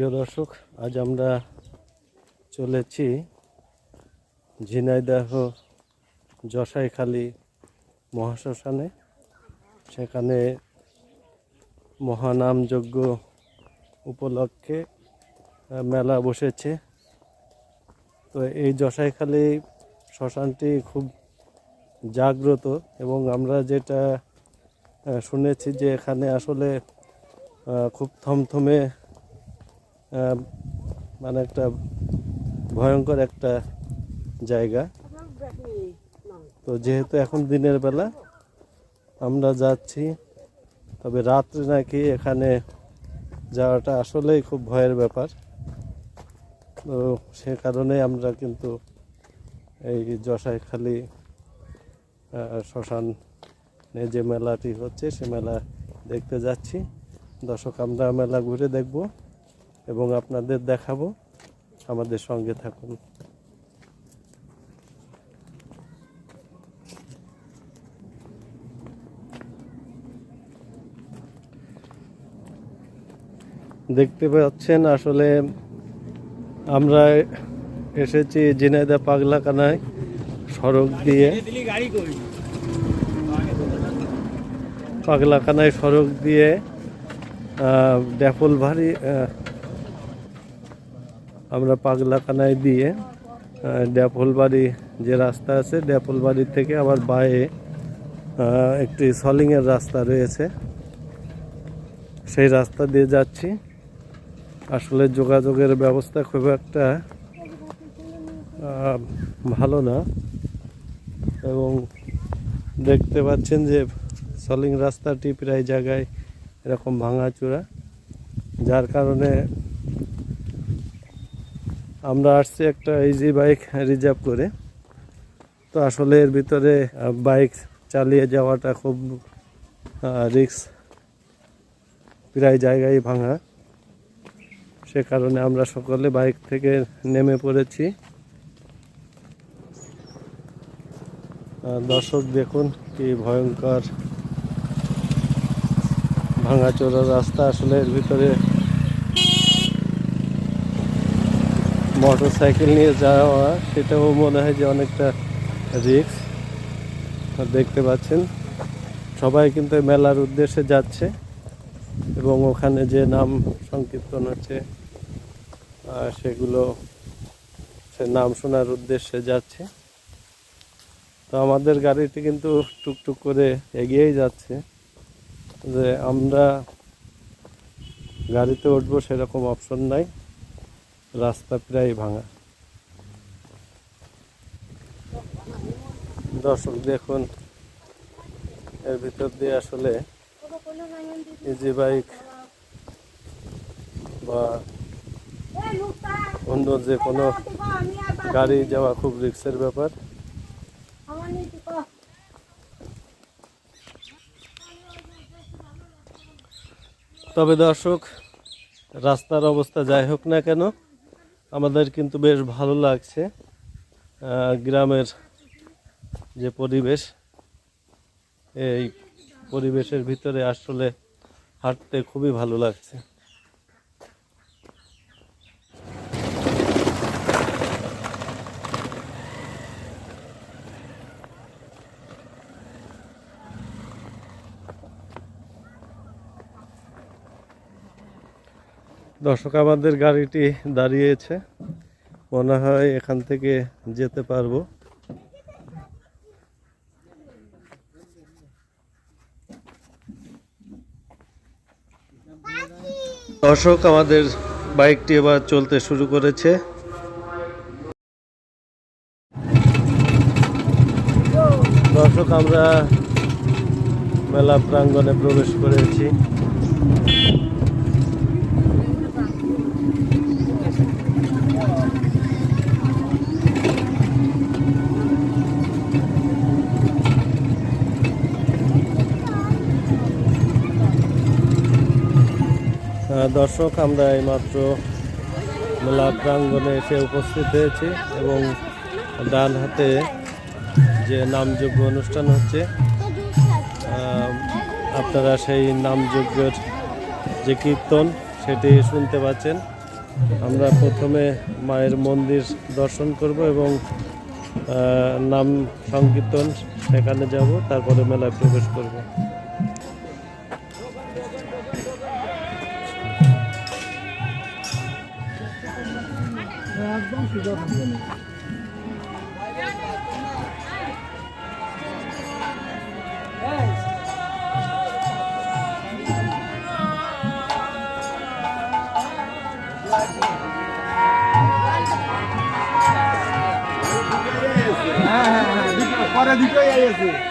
প্রিয় দর্শক, আজ আমরা চলেছি ঝিনাইদহ যশাইখালী মহাশ্মশানে। সেখানে মহানামযজ্ঞ উপলক্ষে মেলা বসেছে। তো এই জসাইখালী শ্মশানটি খুব জাগ্রত এবং আমরা যেটা শুনেছি যে এখানে আসলে খুব থমথমে মানে একটা ভয়ঙ্কর একটা জায়গা। তো যেহেতু এখন দিনের বেলা, আমরা যাচ্ছি, তবে রাত্রে নাকি এখানে যাওয়াটা আসলেই খুব ভয়ের ব্যাপার। তো সে কারণে আমরা কিন্তু এই শ্মশান শ্মশানে যে মেলাটি হচ্ছে, সে মেলা দেখতে যাচ্ছি। দর্শক, আমরা মেলা ঘুরে দেখব। এবং আপনাদের দেখাবো। আমাদের সঙ্গে থাকুন। দেখতে পাচ্ছেন আসলে আমরা এসেছি ঝিনাইদা পাগলাকানায় সড়ক দিয়ে। পাগলাকানায় সড়ক দিয়ে আহ, আমরা পাগলাকানায় দিয়ে আহ, ড্যাপলবাড়ি যে রাস্তা আছে ড্যাপলবাড়ি থেকে আবার বায়ে একটি সলিংয়ের রাস্তা রয়েছে। সেই রাস্তা দিয়ে যাচ্ছি। আসলে যোগাযোগের ব্যবস্থা খুব একটা ভালো না। এবং দেখতে পাচ্ছেন যে সলিং রাস্তাটি প্রায় জায়গায় এরকম ভাঙাচোরা যার কারণে আমরা আসছি একটা ইজি বাইক রিজার্ভ করে। তো আসলে এর ভিতরে বাইক চালিয়ে যাওয়াটা খুব রিক্স প্রায় জায়গায় ভাঙা। সে কারণে আমরা সকলে বাইক থেকে নেমে পড়েছি। দর্শক দেখুন কি ভয়ঙ্কর ভাঙাচোরা রাস্তা। আসলে এর ভিতরে মোটর সাইকেল নিয়ে যাওয়া সেটাও মনে হয় যে অনেকটা রিস্ক দেখতে পাচ্ছেন, সবাই কিন্তু মেলার উদ্দেশ্যে যাচ্ছে এবং ওখানে যে নাম সংকীর্তন হচ্ছে সেগুলো, সে নাম শোনার উদ্দেশ্যে যাচ্ছে। তো আমাদের গাড়িটি কিন্তু টুকটুক করে এগিয়েই যাচ্ছে। যে আমরা গাড়িতে উঠবো সেরকম অপশন নাই। রাস্তা প্রায় ভাঙা। দর্শক, দেখুন, এর ভিতর দিয়ে আসলে ইজি বাইক বা অন্য যে কোনো গাড়ি যাওয়া খুব রিক্সের ব্যাপার। তবে দর্শক, রাস্তার অবস্থা যাই হোক না কেন আমাদের কিন্তু বেশ ভালো লাগছে গ্রামের যে পরিবেশ, এই পরিবেশের ভিতরে আসলে হাঁটতে খুবই ভালো লাগছে। দর্শক, আমাদের গাড়িটি দাঁড়িয়েছে। মনে হয় এখান থেকে যেতে পারব। দর্শক, আমাদের বাইকটি এবার চলতে শুরু করেছে। দর্শক, আমরা মেলা প্রাঙ্গণে প্রবেশ করেছি। দর্শক, আমরা এইমাত্র মেলা প্রাঙ্গণে এসে উপস্থিত হয়েছি এবং ডান হাতে যে নামযোগ্য অনুষ্ঠান হচ্ছে আপনারা সেই নামযজ্ঞের যে কীর্তন সেটি শুনতে পাচ্ছেন। আমরা প্রথমে মায়ের মন্দির দর্শন করব এবং নাম সংকীর্তন সেখানে যাব, তারপরে মেলায় প্রবেশ করব। হ্যাঁ হ্যাঁ হ্যাঁ দুটো পরে দুটোই আছে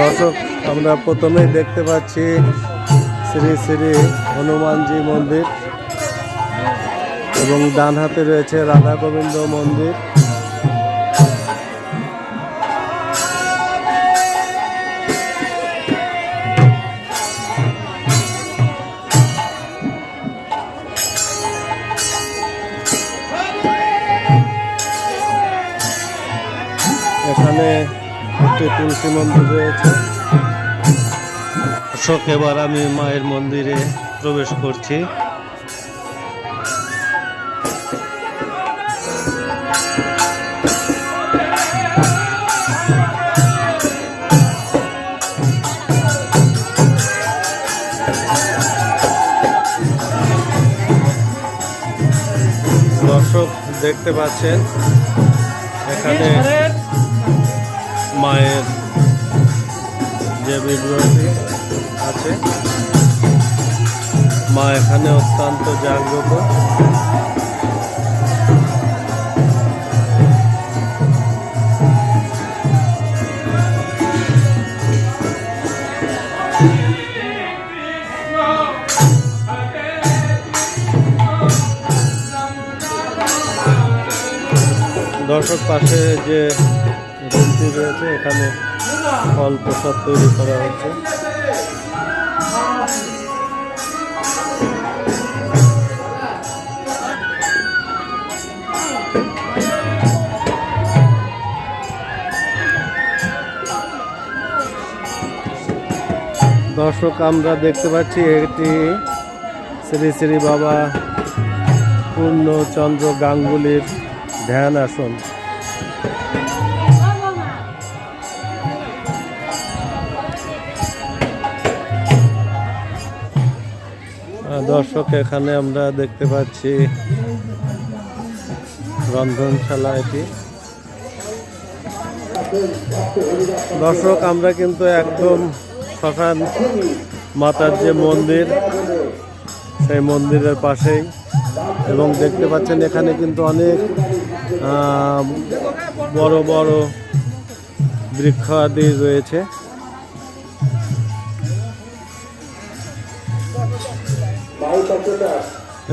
দর্শক, আমরা প্রথমেই দেখতে পাচ্ছি শ্রী শ্রী হনুমানজি মন্দির এবং ডান হাতে রয়েছে রাধা গোবিন্দ মন্দির। একটি তুলসী মন্দির রয়েছে। দর্শক এবার আমি মায়ের মন্দিরে প্রবেশ করছি। দর্শক দেখতে পাচ্ছেন এখানে মায়ের যে বিগ্রহটি আছে মা এখানে অত্যন্ত জাগ্রত। দর্শক পাশে যে রুমটি রয়েছে, এখানে ফল প্রসাদ তৈরি করা হচ্ছে দর্শক, আমরা দেখতে পাচ্ছি এটি শ্রী শ্রী বাবা পূর্ণচন্দ্র গাঙ্গুলির ধ্যান আসন। দর্শক, এখানে আমরা দেখতে পাচ্ছি রন্ধনশালা এটি। দর্শক, আমরা কিন্তু একদম শ্মশান মাতার যে মন্দির, সেই মন্দিরের পাশেই। এবং দেখতে পাচ্ছেন, এখানে কিন্তু অনেক বড় বড় বৃক্ষ আদি রয়েছে।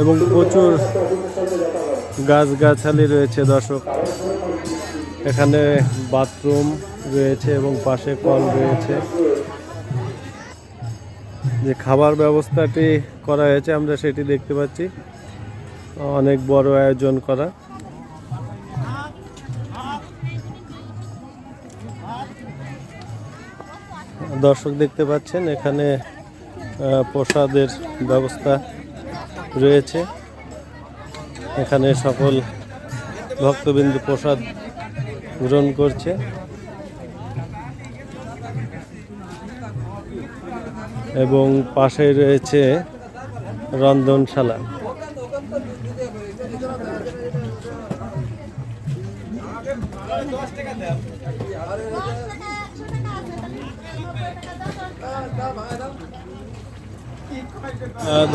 এবং প্রচুর গাছগাছালি রয়েছে দর্শক। এখানে বাথরুম রয়েছে এবং পাশে কল রয়েছে। যে খাবার ব্যবস্থাটি করা হয়েছে আমরা সেটি দেখতে পাচ্ছি। অনেক বড় আয়োজন করা। দর্শক দেখতে পাচ্ছেন এখানে প্রসাদের ব্যবস্থা রয়েছে। এখানে সকল ভক্তবিন্দু প্রসাদ গ্রহণ করছে। এবং পাশে রয়েছে রন্ধনশালা।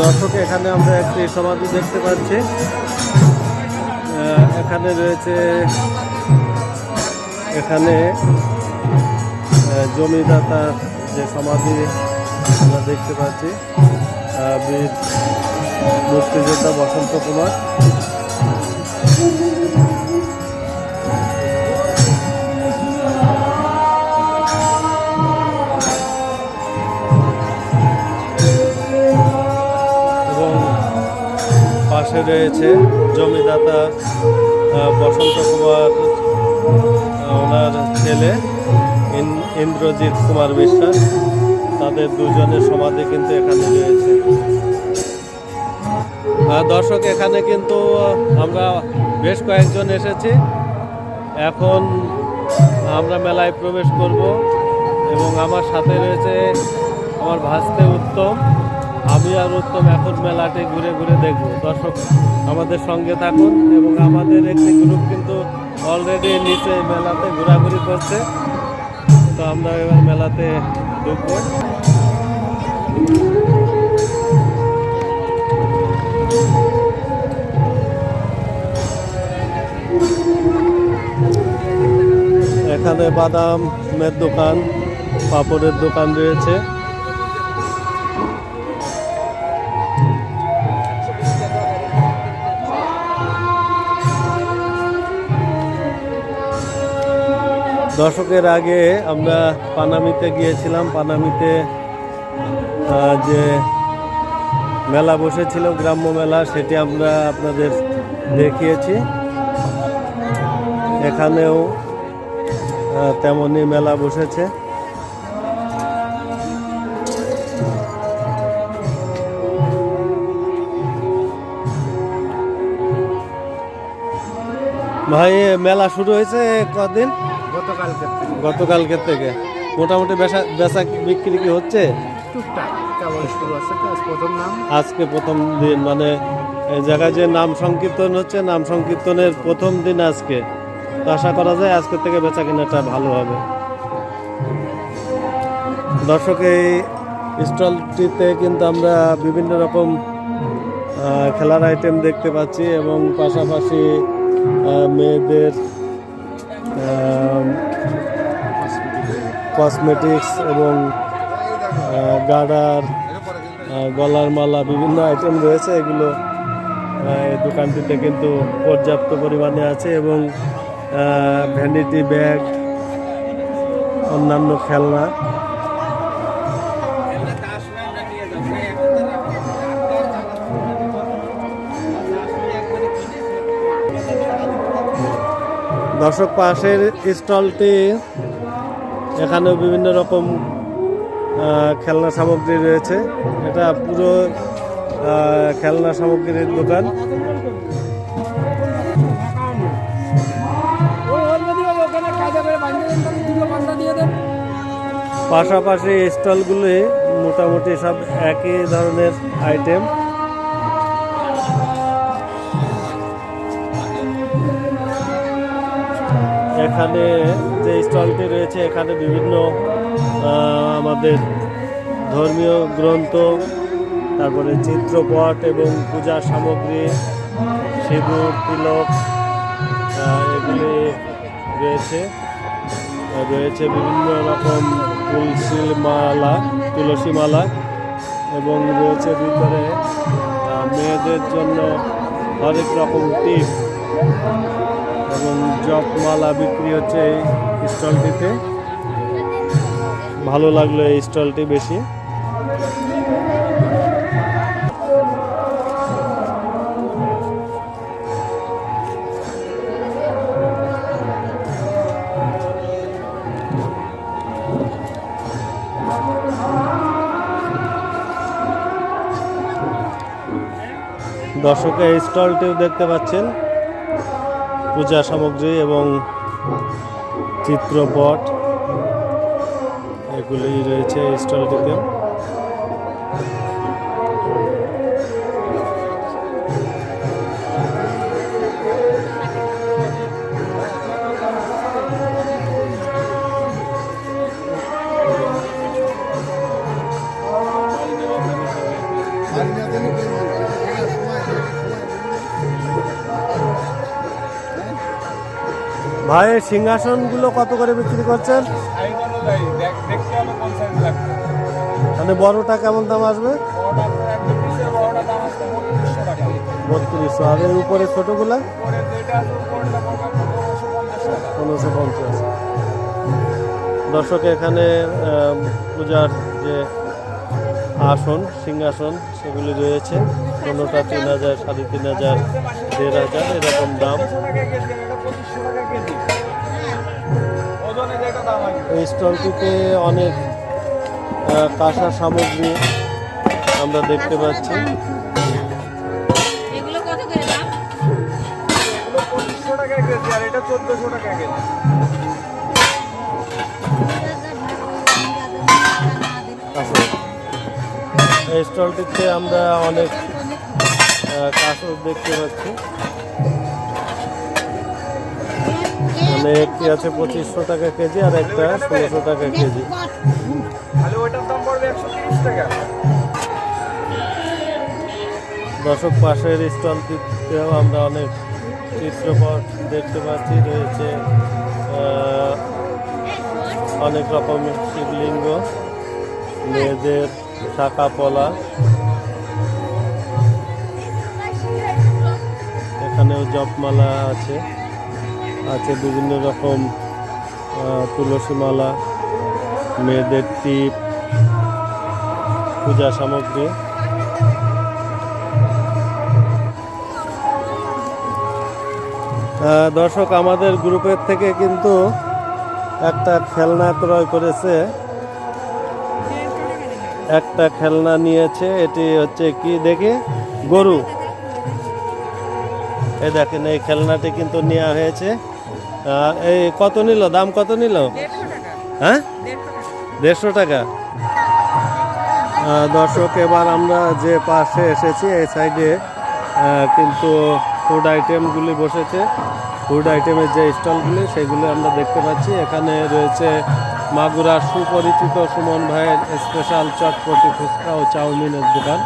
দর্শক, এখানে আমরা একটি সমাধি দেখতে পাচ্ছি। এখানে রয়েছে, এখানে জমিদাতার যে সমাধি আমরা দেখতে পাচ্ছি বীর মুক্তিযোদ্ধা বসন্ত কুমার। রয়েছে। জমিদাতা বসন্ত কুমার ওনার ছেলে, ইন- ইন্দ্রজিৎ কুমার বিশ্বাস তাদের দুজনের সমাধি কিন্তু এখানে রয়েছে। দর্শক, এখানে কিন্তু আমরা বেশ কয়েকজন এসেছি। এখন আমরা মেলায় প্রবেশ করব এবং আমার সাথে রয়েছে আমার ভাসতে উত্তম। আমি আর উত্তম এখন মেলাটি ঘুরে ঘুরে দেখব। দর্শক, আমাদের সঙ্গে থাকুন এবং আমাদের একটি গ্রুপ কিন্তু অলরেডি নিচে মেলাতে ঘোরাঘুরি করছে। তো আমরা এবার মেলাতে ঢুকবো। এখানে বাদামের দোকান, পাপড়ের দোকান রয়েছে। দশকের আগে আমরা পানামিতে গিয়েছিলাম, পানামিতে যে মেলা বসেছিল, গ্রাম্য মেলা, সেটি আমরা আপনাদের দেখিয়েছি। এখানেও তেমনই মেলা বসেছে। ভাই মেলা শুরু হয়েছে কদিন? গতকালকের থেকে। মোটামুটি বেচা বেচা বিক্রি কি হচ্ছে? আজকে প্রথম দিন মানে এই জায়গায় যে নাম সংকীর্তন হচ্ছে নাম সংকীর্তনের প্রথম দিন আজকে। তো আশা করা যায় আজকে থেকে বেচা কেনাটা ভালো হবে। দর্শক এই স্টলটিতে কিন্তু আমরা বিভিন্ন রকম খেলার আইটেম দেখতে পাচ্ছি এবং পাশাপাশি মেয়েদের কসমেটিক্স এবং আহ, গার্ডার গলার মালা বিভিন্ন আইটেম রয়েছে। এগুলো এই দোকানটিতে কিন্তু পর্যাপ্ত পরিমাণে আছে এবং ভ্যানিটি ব্যাগ অন্যান্য খেলনা। দর্শক পাশের স্টলটি এখানেও বিভিন্ন রকম খেলনা সামগ্রী রয়েছে। এটা পুরো খেলনা সামগ্রীর দোকান। পাশাপাশি স্টলগুলি মোটামুটি সব একই ধরনের আইটেম। এখানে যে স্টলটি রয়েছে, এখানে বিভিন্ন আমাদের ধর্মীয় গ্রন্থ, তারপরে চিত্রপট এবং পূজার সামগ্রী, সিঁদুর, তিলক এগুলি রয়েছে। রয়েছে বিভিন্ন রকম তুলসী মালা তুলসী মালা এবং রয়েছে ভিতরে মেয়েদের জন্য হরেক রকম টিপ। জপমালা বিক্রি হচ্ছে এই স্টলটিতে। ভালো লাগল এই স্টলটি বেশি। দর্শক, এই স্টলটিও দেখতে পাচ্ছেন। পূজা সামগ্রী এবং চিত্রপট এগুলি রয়েছে স্টলটিতে। ভাই সিংহাসনগুলো কত করে বিক্রি করছেন? মানে বড়টা কেমন দাম আসবে? বত্রিশশো। আর এর উপরে ছোটোগুলা? পনেরোশো পঞ্চাশ। দর্শক, এখানে পূজার যে আসন, সিংহাসন, সেগুলি রয়েছে। কোনোটা তিন হাজার, সাড়ে তিন হাজার, দেড় হাজার, এরকম দাম। এই স্টলটিতে অনেক কাঁসা সামগ্রী আমরা দেখতে পাচ্ছি। এগুলো কত করে দাম? এগুলো পঁচিশশো টাকা কেজি আর এটা চোদ্দোশো টাকা কেজি। কাঁসা এই স্টলটিতে আমরা অনেক কাঁসর দেখতে পাচ্ছি। মানে একটি আছে পঁচিশশো টাকা কেজি আর একটা ষোলোশো টাকা কেজি। দর্শক পাশের স্টলটিতেও আমরা অনেক চিত্রপট দেখতে পাচ্ছি রয়েছে আহ, অনেক রকমের শিবলিঙ্গ মেয়েদের শাখা পলা। এখানেও জপমালা আছে। আছে বিভিন্ন রকম তুলসী মালা, মেয়েদের টিপ, পূজা সামগ্রী। দর্শক, আমাদের গ্রুপের থেকে কিন্তু একটা খেলনা ক্রয় করেছে। একটা খেলনা নিয়েছে, এটি হচ্ছে কি, দেখে, গরু। এ দেখেন, এই খেলনাটি কিন্তু নেওয়া হয়েছে। এই কত নিল? দাম কত নিল? হ্যাঁ? দেড়শো টাকা। দর্শক, এবার আমরা যে পাশে এসেছি, এই সাইডে কিন্তু ফুড আইটেমগুলি বসেছে। ফুড আইটেমের যে স্টলগুলি সেগুলি আমরা দেখতে পাচ্ছি। এখানে রয়েছে মাগুরার সুপরিচিত সুমন ভাইয়ের স্পেশাল চটপটি ফুচকা ও চাউমিনের দোকান।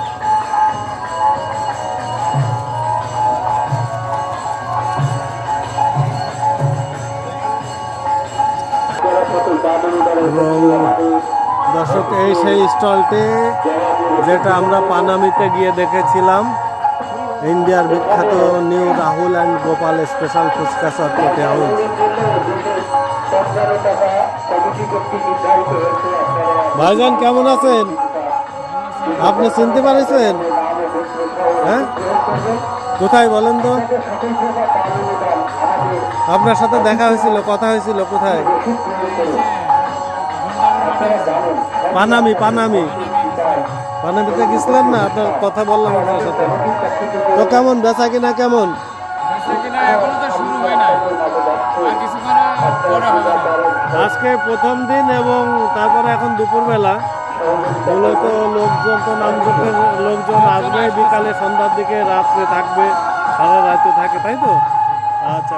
এবং দর্শক, এই সেই স্টলটি যেটা আমরা পানামিতে গিয়ে দেখেছিলাম। ইন্ডিয়ার বিখ্যাত new Rahul and Gopal special fuchka chotpoti house. ভাইজান, কেমন আছেন? আপনি চিনতে পারেছেন? হ্যাঁ? কোথায় বলেন তো? আপনার সাথে দেখা হয়েছিল, কথা হয়েছিল, কোথায়? পানামি পানামি। পানামিতে গেছিলেন না? আপনার কথা বললাম আপনার সাথে। তো কেমন, বেচা কিনা কেমন? আজকে প্রথম দিন এবং তারপরে এখন দুপুরবেলা। মূলত লোকজন তো নামযোগের লোকজন আসবে বিকালে সন্ধ্যার দিকে, রাত্রে থাকবে সারা রাতে থাকে তাই তো? আচ্ছা